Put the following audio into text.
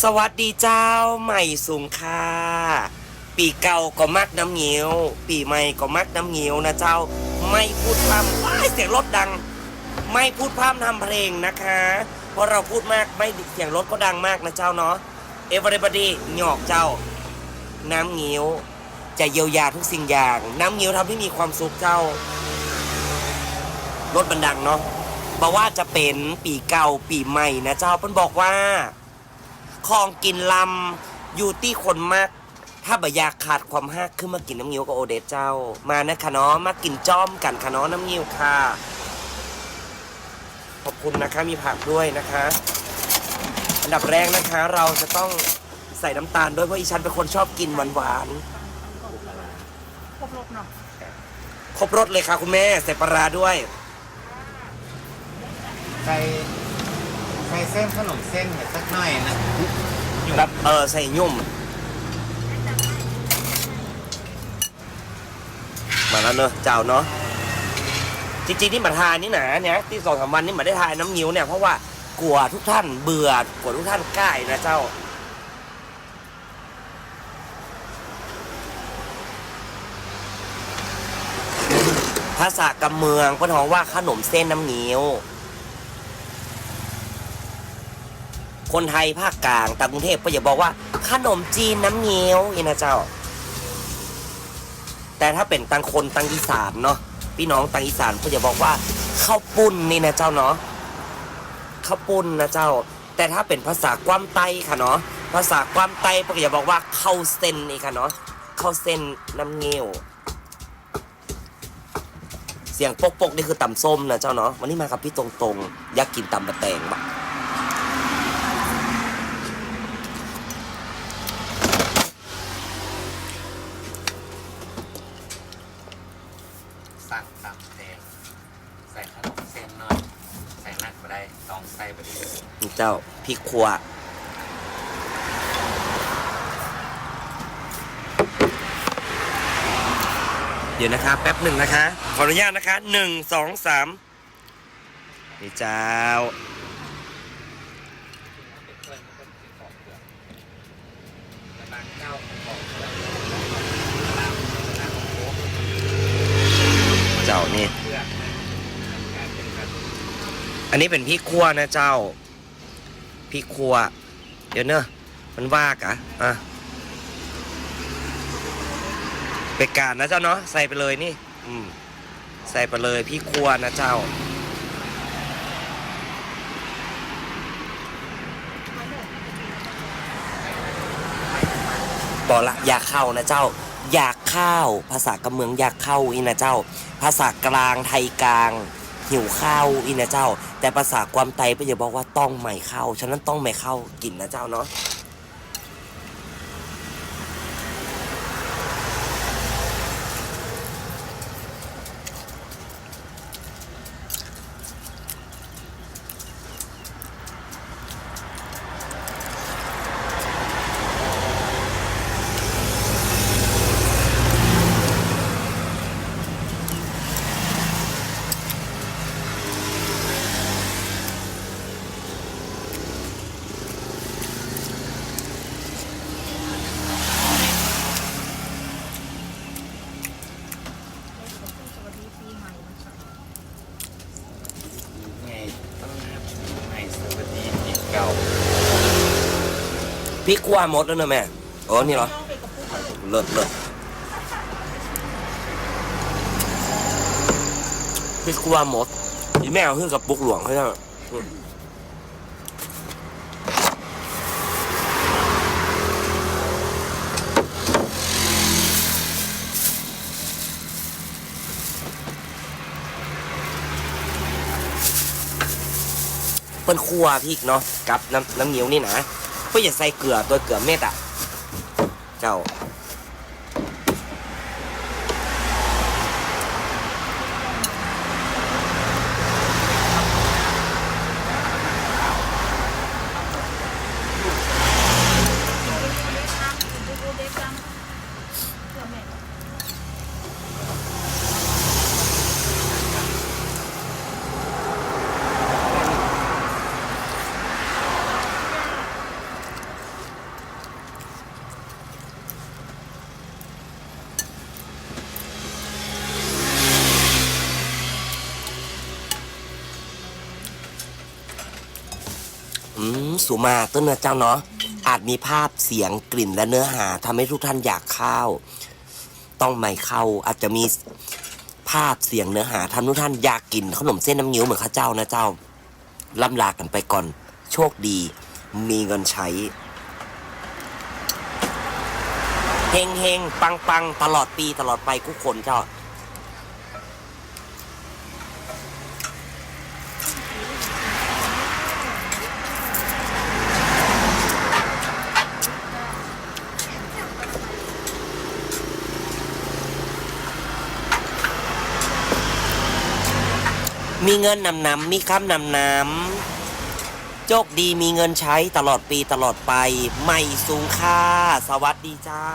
สวัสดีเจ้าใหม่สูงค่าปีเก่าก็มักน้ำเงี้ยว ปีใหม่ก็มักน้ำเงี้ยวนะเจ้า ไม่พูดพร่ำว้ายเสียงรถดัง ไม่พูดพร่ำทำเพลงนะคะ เพราะเราพูดมากไม่เสียงรถก็ดังมากนะเจ้าเนาะ everybody หยอกเจ้า น้ำเงี้ยวจะเยียวยาทุกสิ่งอย่าง น้ำเงี้ยวทำให้มีความสุขเจ้า รถมันดังเนาะบอกว่าจะเป็นปีเก่าปีใหม่นะเจ้าเพิ่นบอกว่า ของกินลำอยู่ที่คนมาก ถ้าบ่อยากขาดความฮักขึ้นมากินน้ำเงี้ยวกับโอเดสเจ้า มานะคะเนาะมากินจ้อมกันค่ะเนาะน้ำเงี้ยวค่ะ ขอบคุณนะคะมีผักด้วยนะคะ อันดับแรกนะคะ เราจะต้องใส่น้ำตาลด้วยเพราะอีฉันเป็นคนชอบกินหวานหวานครบรถเนาะๆครบรสเลยค่ะคุณแม่ใส่ปลาร้าด้วยใส่ ใส่เส้นขนมเส้นเห็ดสักหน่อยนะแบบเออใส่ยุ่มมาแล้วเนอะเจ้าเนาะจริงๆที่มาทานนี่นะเนี่ยที่สองสามวันนี่มาได้ทานน้ำงิ้วเนี่ยเพราะว่ากลัวทุกท่านเบื่อกลัวทุกท่านใกล้นะเจ้าภาษากำเมืองเพิ่นฮ้องว่าขนมเส้นน้ำงิ้ว คนไทยภาคกลางต่ากรุงเทพก็อย่าบอกว่าขนมจีนน้ำเงี้ยวอีนะเจ้า แต่ถ้าเป็นตังคนตังอีสานเนาะพี่น้องตังอีสานก็อย่าบอกว่าข้าวปุ้นนี่นะเจ้าเนาะข้าวปุ้นนะเจ้า แต่ถ้าเป็นภาษากว้ามไต้ค่ะเนาะภาษากว้ามไต้ก็อย่าบอกว่าข้าวเส้นนี่ค่ะเนาะข้าวเส้นน้ำเงี้ยวเสียงปกปกๆนี่คือตำส้มนะเจ้าเนาะวันนี้มากับพี่ตรงๆอยากกินตำบะแตงบะ สั่งตำแตงใส่ขนมเส้นหน่อย ใส่นักไปได้ต้องใส่ไปเลยนี่เจ้าพริกขัวเดี๋ยวนะคะ แป๊บหนึ่งนะคะ ขออนุญาตนะคะหนึ่งสองสามนี่เจ้า เจ้า นี่ อันนี้เป็นพริกขั่วนะเจ้าพริกขั่ว เดี๋ยวเนอะมันว่ากะอะเป็กการนะเจ้าเนาะใส่ไปเลยนี่ อืม ใส่ไปเลยพริกขั่วนะเจ้าบอกละอยากเข้านะเจ้า อยากเข้าภาษากำเมืองอยากเข้าอินะเจ้า ภาษากลางไทยกลาง หิวข้าวอินะเจ้า แต่ภาษาความไตไปอย่าบอกว่าต้องใหม่เข้าฉะนั้นต้องใหม่เข้ากินนะเจ้าเนาะ สวัสดีปีใหม่นะคะ ไงต้อนรับปีใหม่สวัสดีปีเก่า พริกขั่วหมดแล้วเนอะแม่โอ้นี่เหรอเลิศเลิศพริกขั่วหมดอีแม่เอาขึ้นกับปุกหลวงให้ได้มเปิ้นคั่วพริกเนาะกับน้ำน้ำเงี้ยวนี่นะ เพื่ออย่าใส่เกลือตัวเกลือเม็ดอะ เจ้า ดูเด็กจังเดี๋ยวแม่ พ มสุมาต้นนะเจ้าเนาะอาจมีภาพเสียงกลิ่นและเนื้อหาทำให้ทุกท่านอยากเข้า ต้องไม่เข้าอาจจะมีภาพเสียงเนื้อหาทำให้ทุกท่านอยากกินขนมเส้นน้ำเงี้ยวเหมือนข้าเจ้านะเจ้าล่ำลากันไปก่อน โชคดี มีเงินใช้เฮงเฮงปังปังตลอดปีตลอดไปทุกคนเจ้า มีเงินนำนำมีคำนำนำโชคดีมีเงินใช้ตลอดปีตลอดไป ไม่สูงค่า สวัสดีเจ้า